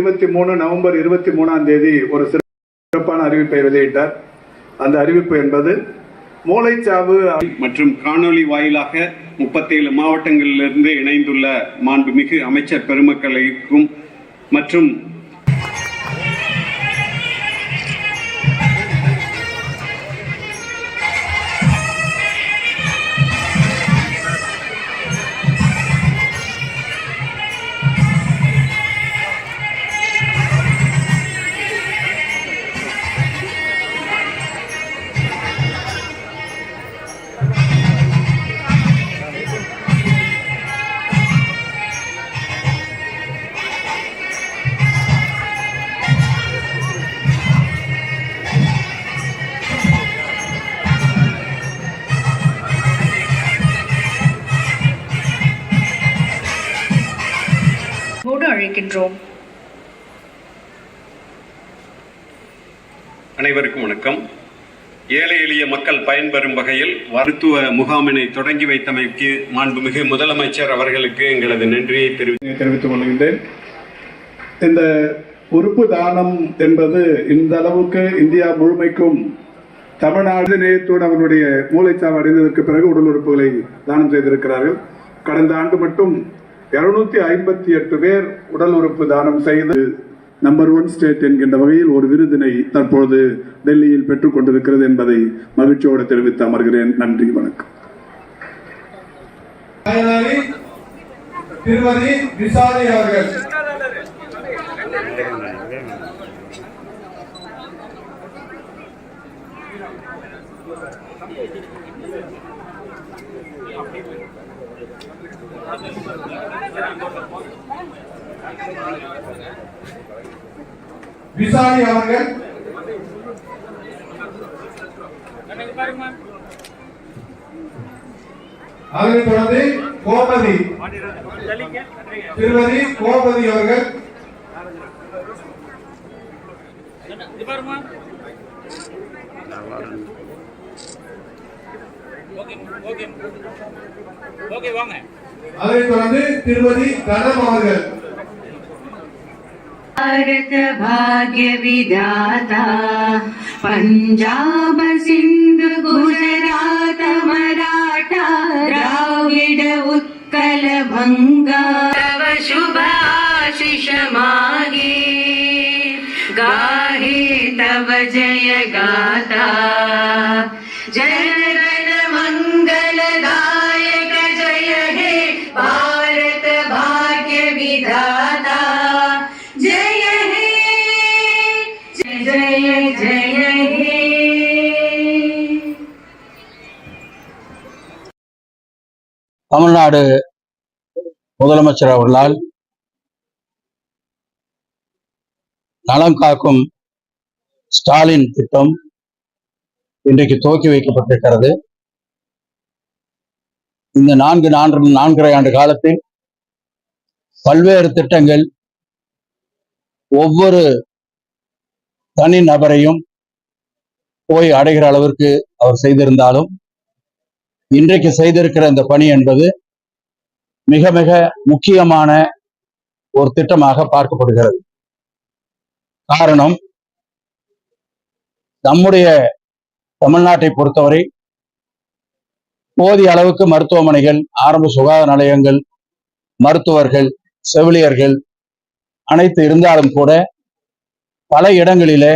இருபத்தி மூணு நவம்பர் இருபத்தி மூணாம் தேதி ஒரு சிறப்பான அறிவிப்பை வெளியிட்டார். அந்த அறிவிப்பு என்பது மூளைச்சாவு மற்றும் காணொளி வாயிலாக முப்பத்தேழு மாவட்டங்களிலிருந்து இணைந்துள்ள மாண்புமிகு அமைச்சர் பெருமக்களுக்கும் மற்றும் மக்கள் பயன்பெறும் வகையில் மருத்துவ முகாமினை தொடங்கி வைத்தமைக்கு மாண்புமிகு முதலமைச்சர் அவர்களுக்கு எங்களது நன்றியை தெரிவித்துக் கொள்கின்றேன். இந்த உறுப்பு தானம் என்பது இந்த அளவுக்கு இந்தியா முழுமைக்கும் தமிழ்நாடு நேயத்தோடு அவர்களுடைய மூளைச்சாவு அடைந்ததற்கு பிறகு உடல் உறுப்புகளை தானம் செய்திருக்கிறார்கள். கடந்த ஆண்டு மட்டும் இருநூத்தி ஐம்பத்தி எட்டு பேர் உடல் உறுப்பு தானம் செய்து நம்பர் ஒன் ஸ்டேட் என்கின்ற வகையில் ஒரு விருதினை தற்போது டெல்லியில் பெற்றுக் கொண்டிருக்கிறது என்பதை மகிழ்ச்சியோடு தெரிவித்து அமர்கிறேன். நன்றி வணக்கம். திருமதி விசாரி அவர்கள் விசாரி அவர்கள். அதனைத் தொடர்ந்து கோமதி திருமதி கோமதி அவர்கள். அதனைத் தொடர்ந்து திருமதி கனம் அவர்கள். भारत भाग्य विधाता। पंजाब सिंध गुजरात मराठा द्राविड उत्कल भंगा। तव शुभ आशिष मागे। गाहे तव जय गाता। जनगण தமிழ்நாடு முதலமைச்சர் அவர்களால் நலம் காக்கும் ஸ்டாலின் திட்டம் இன்றைக்கு துவக்கி வைக்கப்பட்டிருக்கிறது. இந்த நான்கு நான்கு நான்கரை ஆண்டு காலத்தில் பல்வேறு திட்டங்கள் ஒவ்வொரு தனி நபரையும் போய் அடைகிற அளவிற்கு அவர் செய்திருந்தாலும் இன்றைக்கு செய்திருக்கிற இந்த பணி என்பது மிக மிக முக்கியமான ஒரு திட்டமாக பார்க்கப்படுகிறது. காரணம் நம்முடைய தமிழ்நாட்டை பொறுத்தவரை போதிய அளவுக்கு மருத்துவமனைகள் ஆரம்ப சுகாதார நிலையங்கள் மருத்துவர்கள் செவிலியர்கள் அனைத்து இருந்தாலும் கூட பல இடங்களிலே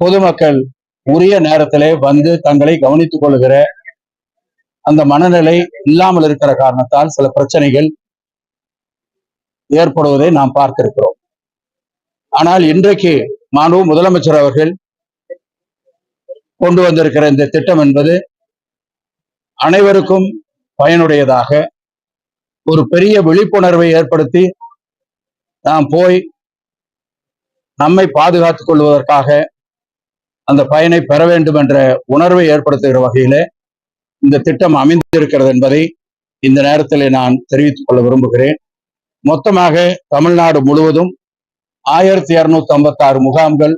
பொதுமக்கள் உரிய நேரத்திலே வந்து தங்களை கவனித்துக் கொள்கிற அந்த மனநிலை இல்லாமல் இருக்கிற காரணத்தால் சில பிரச்சனைகள் ஏற்படுவதை நாம் பார்த்திருக்கிறோம். ஆனால் இன்றைக்கு மாண்பு முதலமைச்சர் அவர்கள் கொண்டு வந்திருக்கிற இந்த திட்டம் என்பது அனைவருக்கும் பயனுடையதாக ஒரு பெரிய விழிப்புணர்வை ஏற்படுத்தி நாம் போய் நம்மை பாதுகாத்துக் கொள்வதற்காக அந்த பயனை பெற வேண்டும் என்ற உணர்வை ஏற்படுத்துகிற வகையில இந்த திட்டம் அமைந்திருக்கிறது என்பதை இந்த நேரத்தில் நான் தெரிவித்துக் கொள்ள விரும்புகிறேன். மொத்தமாக தமிழ்நாடு முழுவதும் ஆயிரத்தி இருநூத்தி ஐம்பத்தி ஆறு முகாம்கள்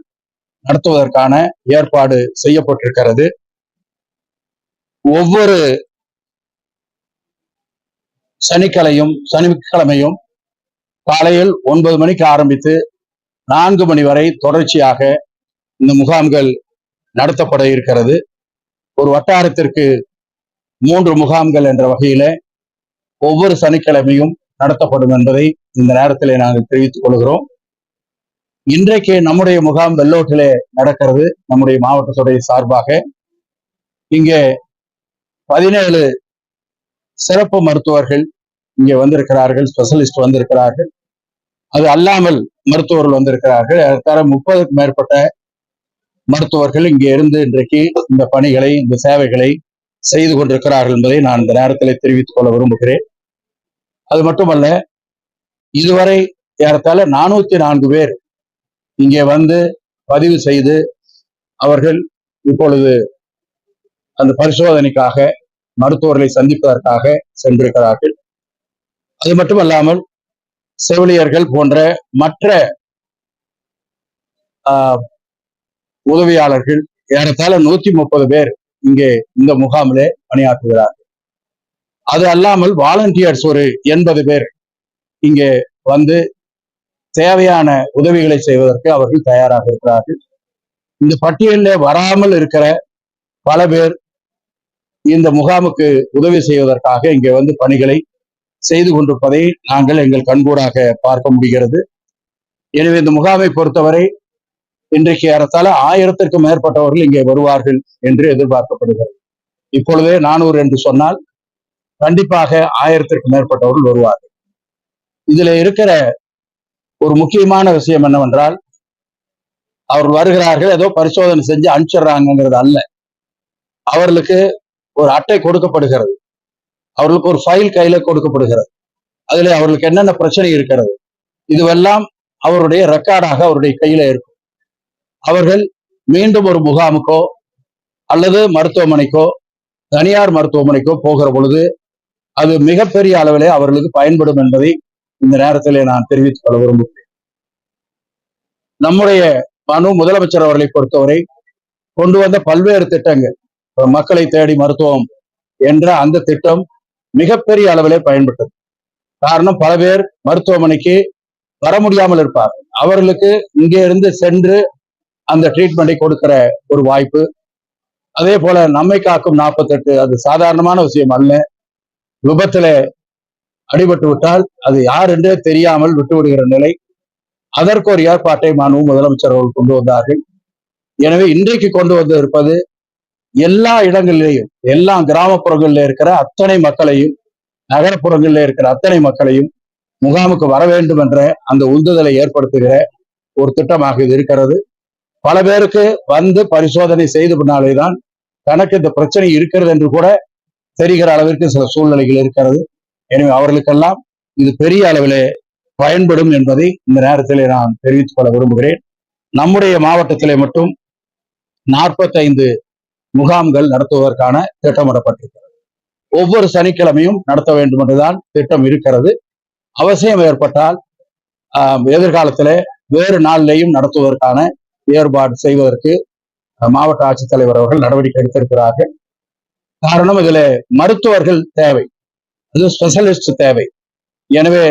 நடத்துவதற்கான ஏற்பாடு செய்யப்பட்டிருக்கிறது. ஒவ்வொரு சனிக்கிழையும் சனிக்கிழமையும் காலையில் ஒன்பது மணிக்கு ஆரம்பித்து நான்கு மணி வரை தொடர்ச்சியாக இந்த முகாம்கள் நடத்தப்பட இருக்கிறது. ஒரு வட்டாரத்திற்கு மூன்று முகாம்கள் என்ற வகையில ஒவ்வொரு சனிக்கிழமையும் நடத்தப்படும் என்பதை இந்த நேரத்திலே நாங்கள் தெரிவித்துக் கொள்கிறோம். இன்றைக்கு நம்முடைய முகாம் வெள்ளோட்டிலே நடக்கிறது நம்முடைய மாவட்டத்துடைய சார்பாக. இங்கே பதினேழு சிறப்பு மருத்துவர்கள் இங்கே வந்திருக்கிறார்கள் ஸ்பெஷலிஸ்ட் வந்திருக்கிறார்கள். அது அல்லாமல் மருத்துவர்கள் வந்திருக்கிறார்கள். ஏறத்தாழ முப்பதுக்கும் மேற்பட்ட மருத்துவர்கள் இங்கே இருந்து இன்றைக்கு இந்த பணிகளை இந்த சேவைகளை செய்து கொண்டிருக்கிறார்கள் என்பதை நான் இந்த நேரத்தில் தெரிவித்துக் கொள்ள விரும்புகிறேன். அது மட்டுமல்ல இதுவரை ஏறத்தாழ நானூத்தி நான்கு பேர் இங்கே வந்து பதிவு செய்து அவர்கள் இப்பொழுது அந்த பரிசோதனைக்காக மருத்துவர்களை சந்திப்பதற்காக சென்றிருக்கிறார்கள். அது மட்டுமல்லாமல் செவிலியர்கள் போன்ற மற்ற ஆஹ், உதவியாளர்கள் ஏறத்தாழ நூத்தி முப்பது பேர் இங்கே இந்த முகாமிலே பணியாற்றுகிறார்கள். அது அல்லாமல் வாலண்டியர்ஸ் ஒரு எண்பது பேர் இங்கே வந்து தேவையான உதவிகளை செய்வதற்கு அவர்கள் தயாராக இருக்கிறார்கள். இந்த பட்டியலில் வராமல் இருக்கிற பல பேர் இந்த முகாமுக்கு உதவி செய்வதற்காக இங்கே வந்து பணிகளை செய்து கொண்டிருப்பதை நாங்கள் எங்கள் கண்கூடாக பார்க்க முடிகிறது. எனவே இந்த முகாமை பொறுத்தவரை இன்றைக்கு ஏறத்தாழ ஆயிரத்திற்கும் மேற்பட்டவர்கள் இங்கே வருவார்கள் என்று எதிர்பார்க்கப்படுகிறது. இப்பொழுதே நானூறு என்று சொன்னால் கண்டிப்பாக ஆயிரத்திற்கும் மேற்பட்டவர்கள் வருவார்கள். இதுல இருக்கிற ஒரு முக்கியமான விஷயம் என்னவென்றால் அவர்கள் வருகிறார்கள் ஏதோ பரிசோதனை செஞ்சு அனுப்பிச்சிடுறாங்கிறது அல்ல. அவர்களுக்கு ஒரு அட்டை கொடுக்கப்படுகிறது. அவர்களுக்கு ஒரு ஃபைல் கையில கொடுக்கப்படுகிறது. அதுல அவர்களுக்கு என்னென்ன பிரச்சனை இருக்கிறது? இதுவெல்லாம் அவருடைய ரெக்கார்டாக அவருடைய கையில இருக்கும். அவர்கள் மீண்டும் ஒரு முகாமுக்கோ அல்லது மருத்துவமனைக்கோ தனியார் மருத்துவமனைக்கோ போகிற பொழுது அது மிகப்பெரிய அளவிலே அவர்களுக்கு பயன்படும் என்பதை இந்த நேரத்திலே நான் தெரிவித்துக் கொள்ள விரும்புகிறேன். நம்முடைய மனு முதலமைச்சர் அவர்களை பொறுத்தவரை கொண்டு வந்த பல்வேறு திட்டங்கள் மக்களை தேடி மருத்துவம் என்ற அந்த திட்டம் மிகப்பெரிய அளவிலே பயன்பட்டது. காரணம் பல பேர் மருத்துவமனைக்கு வர முடியாமல் இருப்பார் அவர்களுக்கு இங்கே இருந்து சென்று அந்த ட்ரீட்மெண்ட்டை கொடுக்கிற ஒரு வாய்ப்பு. அதே போல நம்மை காக்கும் நாற்பத்தெட்டு அது சாதாரணமான விஷயம் அல்ல. விபத்துல அடிபட்டு விட்டால் அது யார் என்றே தெரியாமல் விட்டு விடுகிற நிலை. அதற்கு ஒரு ஏற்பாட்டை மாணவ முதலமைச்சர் அவர்கள் கொண்டு வந்தார்கள். எனவே இன்றைக்கு கொண்டு வந்து இருப்பது எல்லா இடங்களிலேயும் எல்லா கிராமப்புறங்களில் இருக்கிற அத்தனை மக்களையும் நகரப்புறங்களில் இருக்கிற அத்தனை மக்களையும் முகாமுக்கு வர வேண்டும் என்ற அந்த உந்துதலை ஏற்படுத்துகிற ஒரு திட்டமாக இது இருக்கிறது. பல பேருக்கு வந்து பரிசோதனை செய்த பின்னாலேதான் தனக்கு இந்த பிரச்சனை இருக்கிறது என்று கூட தெரிகிற அளவிற்கு சில சூழ்நிலைகள் இருக்கிறது. எனவே அவர்களுக்கெல்லாம் இது பெரிய அளவிலே பயன்படும் என்பதை இந்த நேரத்திலே நான் தெரிவித்துக் கொள்ள விரும்புகிறேன். நம்முடைய மாவட்டத்திலே மட்டும் நாற்பத்தைந்து முகாம்கள் நடத்துவதற்கான திட்டமிடப்பட்டிருக்கிறது. ஒவ்வொரு சனிக்கிழமையும் நடத்த வேண்டும் என்றுதான் திட்டம் இருக்கிறது. அவசியம் ஏற்பட்டால் ஆஹ், எதிர்காலத்திலே வேறு நாளிலேயும் நடத்துவதற்கான ஏற்பாடு செய்வதற்கு மாவட்ட ஆட்சித்தலைவர் அவர்கள் நடவடிக்கை எடுத்திருக்கிறார்கள். காரணம் இதுல மருத்துவர்கள் தேவை. அது ஸ்பெஷலிஸ்ட் தேவை. எனவே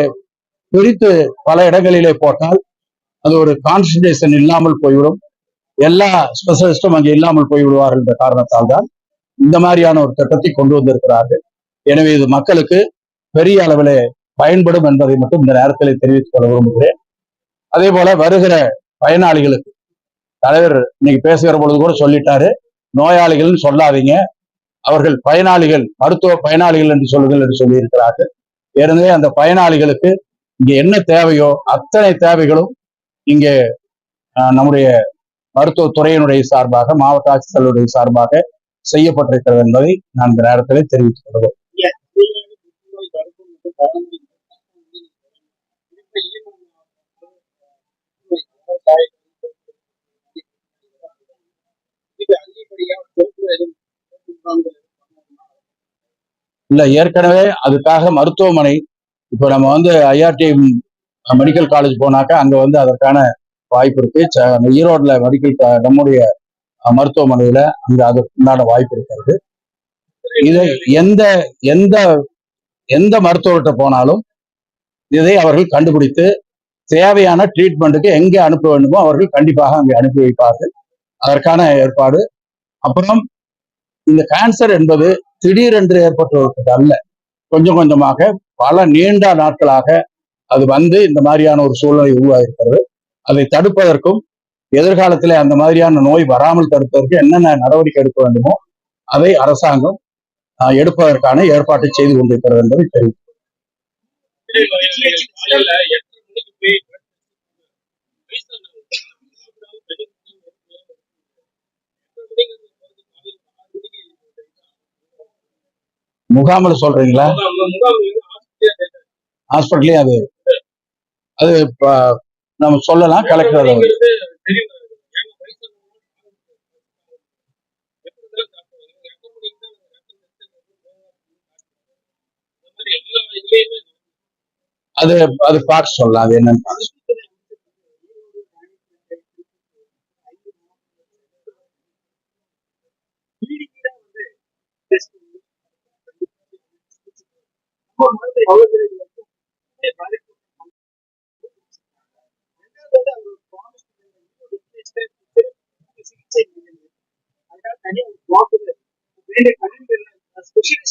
பிரித்து பல இடங்களிலே போட்டால் அது ஒரு கான்சன்ட்ரேஷன் இல்லாமல் போய்விடும். எல்லா ஸ்பெஷலிஸ்டும் அங்கே இல்லாமல் போய்விடுவார்கள் என்ற காரணத்தால் தான் இந்த மாதிரியான ஒரு திட்டத்தை கொண்டு வந்திருக்கிறார்கள். எனவே இது மக்களுக்கு பெரிய அளவில் பயன்படும் என்பதை மட்டும் இந்த நேரத்தில் தெரிவித்துக் கொள்ள விரும்புகிறேன். அதே போல வருகிற பயனாளிகளுக்கு தலைவர் இன்னைக்கு பேசுகிற பொழுது கூட சொல்லிட்டாரு. நோயாளிகள்னு சொல்லாதீங்க. அவர்கள் பயனாளிகள் மருத்துவ பயனாளிகள் என்று சொல்லுங்கள் என்று சொல்லி இருக்கிறார்கள் ஏற்கனவே அந்த பயனாளிகளுக்கு இங்க என்ன தேவையோ அத்தனை தேவைகளும் இங்கே நம்முடைய மருத்துவத்துறையினுடைய சார்பாக மாவட்ட ஆட்சித்தலைவருடைய சார்பாக செய்யப்பட்டிருக்கிறது என்பதை நான் இந்த நேரத்தில் தெரிவித்துக் கொள்கிறேன். இல்லை ஏற்கனவே அதுக்காக மருத்துவமனை இப்போ நம்ம வந்து ஐஆர்டி மெடிக்கல் காலேஜ் போனாக்கா அங்கே வந்து அதற்கான வாய்ப்பு இருக்கு. ச- மெடிக்கல் நம்முடைய மருத்துவமனையில் அங்கே அதற்குண்டான அதுக்கு உண்டான வாய்ப்பு இருக்கிறது. இதை எந்த எந்த எந்த மருத்துவர்கிட்ட போனாலும் இதை அவர்கள் கண்டுபிடித்து தேவையான ட்ரீட்மெண்ட்டுக்கு எங்கே அனுப்ப வேண்டுமோ அவர்கள் கண்டிப்பாக அங்கே அனுப்பி வைப்பார்கள். அதற்கான ஏற்பாடு. அப்புறம் இந்த கேன்சர் என்பது திடீரென்று ஏற்பட்டுள்ளது அல்ல. கொஞ்சம் கொஞ்சமாக பல நீண்ட நாட்களாக அது வந்து இந்த மாதிரியான ஒரு சூழ்நிலை உருவாகிருக்கிறது அதை தடுப்பதற்கும் எதிர்காலத்தில் அந்த மாதிரியான நோய் வராமல் தடுப்பதற்கு என்னென்ன நடவடிக்கை எடுக்க வேண்டுமோ அதை அரசாங்கம் ஆஹ், எடுப்பதற்கான ஏற்பாட்டை செய்து கொண்டிருக்கிறது என்பதை தெரிவித்து முகாமில் சொல்றீங்களா ஹாஸ்பிட்டலையும் அது அது நம்ம சொல்லலாம் கலெக்டர் அதை அது அது பார்த்து சொல்லலாம் அது என்னன்னு பார்க்க சொல்லலாம்.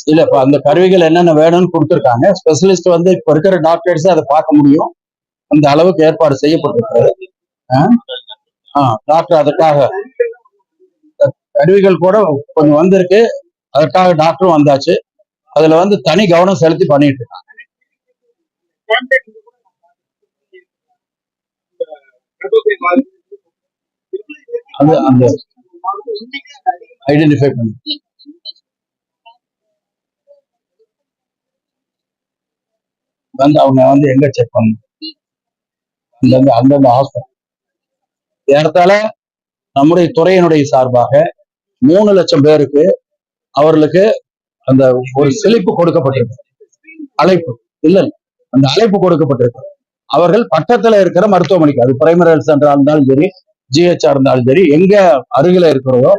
இல்ல இப்ப அந்த கருவிகள் என்னென்ன வேணும்னு கொடுத்துருக்காங்க. ஸ்பெஷலிஸ்ட் வந்து இப்ப இருக்கிற டாக்டர்ஸ் அதை பார்க்க முடியும். அந்த அளவுக்கு ஏற்பாடு செய்யப்பட்டிருக்கிறது ஆ? டாக்டர் அதற்காக. கருவிகள் கூட கொஞ்சம் வந்திருக்கு. அதற்காக டாக்டரும் வந்தாச்சு. அதுல வந்து தனி கவனம் செலுத்தி பண்ணிட்டு இருக்காங்க. அது அந்த ஐடென்டிஃபை பண்ணி. வந்து அவங்க வந்து எங்க செக் பண்ணணும்? அந்தந்த அந்தந்த ஹாஸ்பிட்டல் ஏறத்தால நம்முடைய துறையினுடைய சார்பாக மூணு லட்சம் பேருக்கு அவர்களுக்கு அந்த ஒரு செழிப்பு கொடுக்கப்பட்டிருக்கு. அழைப்பு. இல்ல அந்த அழைப்பு கொடுக்கப்பட்டிருக்கு. அவர்கள் பக்கத்துல இருக்கிற மருத்துவமனைக்கு அது பிரைமரி ஹெல்த் சென்டரா இருந்தாலும் சரி ஜிஹெச்ஆ இருந்தாலும் சரி எங்க அருகில இருக்கிறதோ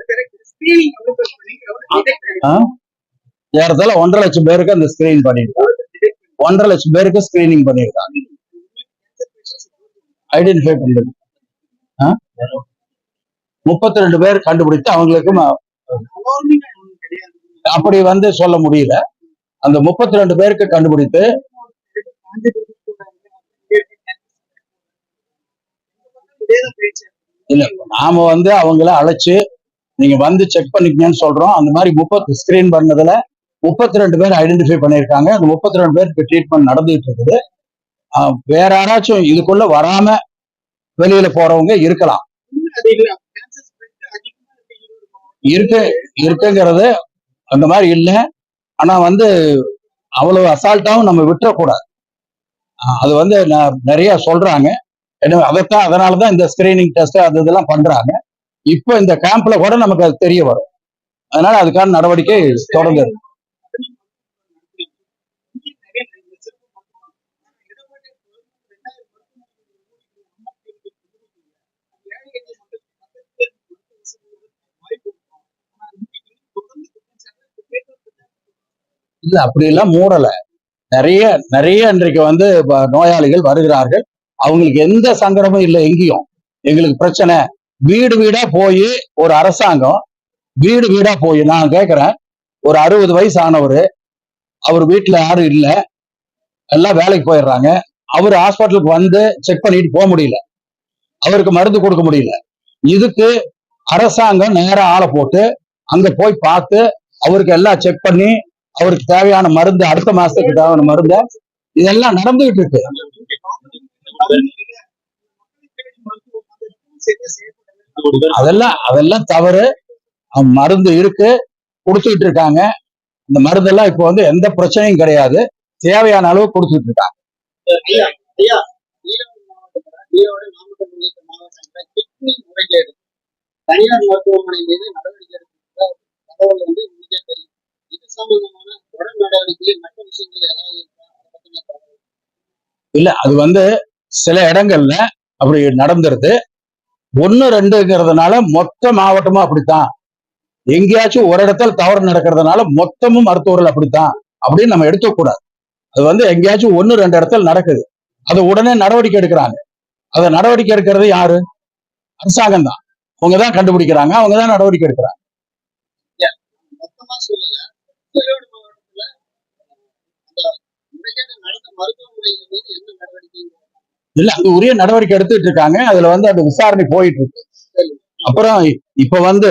ஏறத்தால ஒன்றரை லட்சம் பேருக்கு அந்த ஸ்கிரீன் பண்ணிருக்காங்க ஒன்றரை லட்சம் பேருக்கு ஸ்கிரீனிங் பண்ணிருக்காங்க ஐடென்டிஃபை பண்றது முப்பத்தி ரெண்டு பேர் கண்டுபிடித்து அவங்களுக்கு அப்படி வந்து சொல்ல முடியல. அந்த முப்பத்தி ரெண்டு பேருக்கு கண்டுபிடித்து இல்ல நாம வந்து அவங்கள அழைச்சு நீங்க வந்து செக் பண்ணிக்கங்கன்னு சொல்றோம். அந்த மாதிரி முப்பத்தி ஸ்கிரீன் பண்ணதுல முப்பத்தி ரெண்டு பேர் ஐடென்டிஃபை பண்ணியிருக்காங்க. அந்த முப்பத்தி ரெண்டு பேருக்கு ட்ரீட்மெண்ட் நடந்துட்டு இருக்குது. வேற யாராச்சும் இதுக்குள்ள வராம வெளியில போறவங்க இருக்கலாம். இருக்கு இருக்குங்கிறது அந்த மாதிரி இல்லை. ஆனா வந்து அவ்வளவு அசால்ட்டாவும் நம்ம விட்டுறக்கூடாது. அது வந்து நான் நிறைய சொல்றாங்க. எனவே அதைத்தான் அதனாலதான் இந்த ஸ்கிரீனிங் டெஸ்ட் அது இதெல்லாம் பண்றாங்க. இப்போ இந்த கேம்ப்ல கூட நமக்கு அது தெரிய வரும். அதனால அதுக்கான நடவடிக்கை தொடர்ந்து இல்ல அப்படி எல்லாம் மூடல. நிறைய நிறைய இன்றைக்கு வந்து நோயாளிகள் வருகிறார்கள். அவங்களுக்கு எந்த சங்கடமும் இல்லை எங்கேயும். எங்களுக்கு பிரச்சனை. வீடு வீடா போய் ஒரு அரசாங்கம் வீடு வீடா போய் நான் கேக்குறேன் ஒரு அறுபது வயசு ஆனவர் அவர் வீட்டுல யாரும் இல்ல. எல்லாம் வேலைக்கு போயிடுறாங்க. அவர் ஹாஸ்பிட்டலுக்கு வந்து செக் பண்ணிட்டு போக முடியல. அவருக்கு மருந்து கொடுக்க முடியல. இதுக்கு அரசாங்கம் நேரா ஆளை போட்டு அங்க போய் பார்த்து அவருக்கு எல்லாம் செக் பண்ணி அவருக்கு தேவையான மருந்து அடுத்த மாசத்துக்கு தேவையான மருந்து இதெல்லாம் நடந்துகிட்டு இருக்கு. அதெல்லாம் அதெல்லாம் தவறு. மருந்து இருக்கு கொடுத்துட்டு இருக்காங்க. இந்த மருந்தெல்லாம் இப்போ வந்து எந்த பிரச்சனையும் கிடையாது. தேவையான அளவு கொடுத்துட்டு இருக்காங்க. தனியார் மருத்துவமனை மீது நடவடிக்கை சம்பந்தமான நடவடிக்கை மற்ற விஷயங்கள் ஏதாவது இல்ல அது வந்து சில இடங்கள்ல அப்படி நடந்துருது ஒன்னு ரெண்டுங்கிறதுனால மொத்த மாவட்டமும் அப்படித்தான். எங்கேயாச்சும் ஒரு இடத்துல தவறு நடக்கிறதுனால மொத்தமும் மருத்துவர்கள் அப்படித்தான். அப்படின்னு நம்ம எடுத்துக்க கூடாது அது வந்து எங்கேயாச்சும் ஒன்னு ரெண்டு இடத்துல நடக்குது. அது உடனே நடவடிக்கை எடுக்கிறாங்க. அதை நடவடிக்கை எடுக்கிறது யாரு? அரசாங்கம் தான் அவங்க தான் கண்டுபிடிக்கிறாங்க. அவங்க தான் நடவடிக்கை எடுக்கிறாங்க. இல்ல அது உரிய நடவடிக்கை எடுத்துட்டு இருக்காங்க. அதுல வந்து அந்த விசாரணை போயிட்டு இருக்கு. அப்புறம் இப்ப வந்து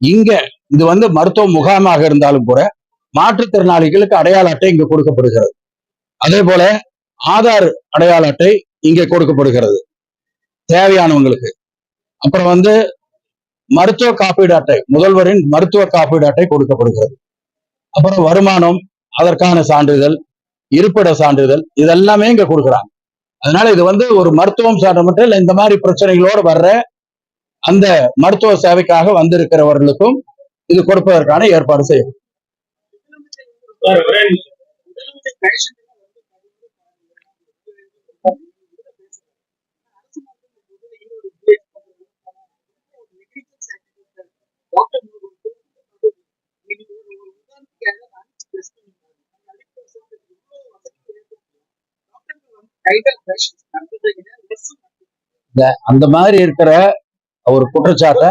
இங்க இது வந்து மருத்துவ முகாமாக இருந்தாலும் கூட மாற்றுத்திறனாளிகளுக்கு அடையாள அட்டை இங்க கொடுக்கப்படுகிறது. அதே போல ஆதார் அடையாள அட்டை இங்கே கொடுக்கப்படுகிறது. தேவையானவங்களுக்கு. அப்புறம் வந்து மருத்துவ காப்பீடு அட்டை முதல்வரின் மருத்துவ காப்பீடு அட்டை கொடுக்கப்படுகிறது. அப்புறம் வருமானம் அதற்கான சான்றிதழ் இருப்பிட சான்றிதழ் இதெல்லாமே இங்க கொடுக்குறாங்க. அதனால இது வந்து ஒரு மருத்துவம் சார்ந்த மட்டும் இல்ல இந்த மாதிரி பிரச்சனைகளோடு வர்ற அந்த மருத்துவ சேவைக்காக வந்திருக்கிறவர்களுக்கும் இது கொடுப்பதற்கான ஏற்பாடு செய்யும் அந்த மாதிரி இருக்கிற ஒரு குற்றச்சாட்டை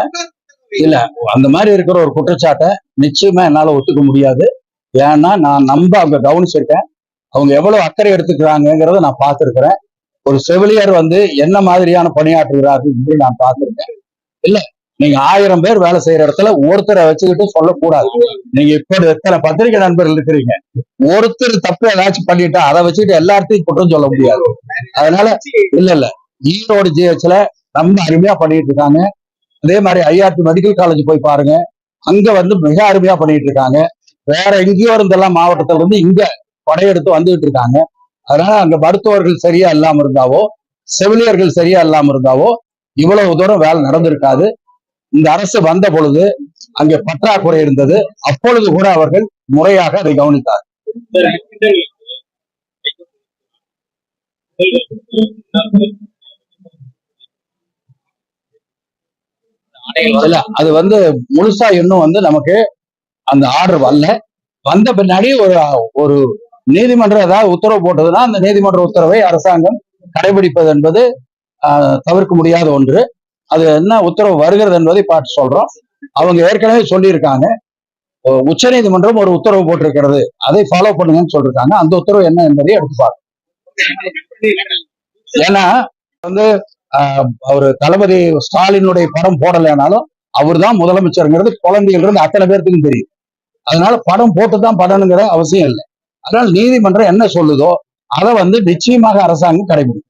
இல்ல அந்த மாதிரி இருக்கிற ஒரு குற்றச்சாட்டை நிச்சயமா என்னால ஒத்துக்க முடியாது. ஏன்னா நான் நம்ப அவங்க கவனிச்சிருக்கேன். அவங்க எவ்வளவு அக்கறை எடுத்துக்கிறாங்கிறத நான் பார்த்திருக்கிறேன். ஒரு செவிலியர் வந்து என்ன மாதிரியான பணியாற்றுகிறார்கள் என்று நான் பார்த்திருக்கேன். இல்ல நீங்க ஆயிரம் பேர் வேலை செய்யற இடத்துல ஒருத்தரை வச்சுக்கிட்டு சொல்லக்கூடாது. நீங்க இப்ப எத்தனை பத்திரிகை நண்பர்கள் இருக்கிறீங்க? ஒருத்தர் தப்பு ஏதாச்சும் பண்ணிட்டா அதை வச்சுட்டு எல்லாத்தையும் குற்றம் சொல்ல முடியாது. அதனால இல்ல இல்ல. ஈரோடு ஜிஹெச்ல ரொம்ப அருமையா பண்ணிட்டு இருக்காங்க. அதே மாதிரி ஐஆர்டி மெடிக்கல் காலேஜ் போய் பாருங்க. அங்க வந்து மிக அருமையா பண்ணிட்டு இருக்காங்க. வேற எங்கேயோ இருந்தெல்லாம் மாவட்டத்துல இருந்து இங்க படையெடுத்து வந்துகிட்டு இருக்காங்க. அதனால அங்க மருத்துவர்கள் சரியா இல்லாம இருந்தாவோ செவிலியர்கள் சரியா இல்லாம இருந்தாவோ இவ்வளவு தூரம் வேலை நடந்திருக்காது. இந்த அரசு வந்த பொழுது அங்கே பற்றாக்குறை இருந்தது. அப்பொழுது கூட அவர்கள் முறையாக அதை கவனித்தார். இல்ல அது வந்து முழுசா இன்னும் வந்து நமக்கு அந்த ஆர்டர் வரல. வந்த பின்னாடி ஒரு ஒரு நீதிமன்றம் ஏதாவது உத்தரவு போட்டதுன்னா அந்த நீதிமன்ற உத்தரவை அரசாங்கம் கடைபிடிப்பது என்பது ஆஹ், தவிர்க்க முடியாத ஒன்று. அது என்ன உத்தரவு வருகிறது என்பதை பார்த்து சொல்றோம். அவங்க ஏற்கனவே சொல்லியிருக்காங்க. உச்ச நீதிமன்றம் ஒரு உத்தரவு போட்டிருக்கிறது. அதை ஃபாலோ பண்ணுங்கன்னு சொல்லிருக்காங்க. அந்த உத்தரவு என்ன என்பதை எடுத்து பார்க்கணும் ஏன்னா வந்து அவர் தளபதி ஸ்டாலினுடைய படம் போடலைனாலும் அவர் தான் முதலமைச்சருங்கிறது குழந்தைகள் இருந்து அத்தனை பேர்த்துக்கும் தெரியும். அதனால படம் போட்டு தான் படணுங்கிற அவசியம் இல்லை. அதனால நீதிமன்றம் என்ன சொல்லுதோ அதை வந்து நிச்சயமாக அரசாங்கம் கடைபிடிக்கும்.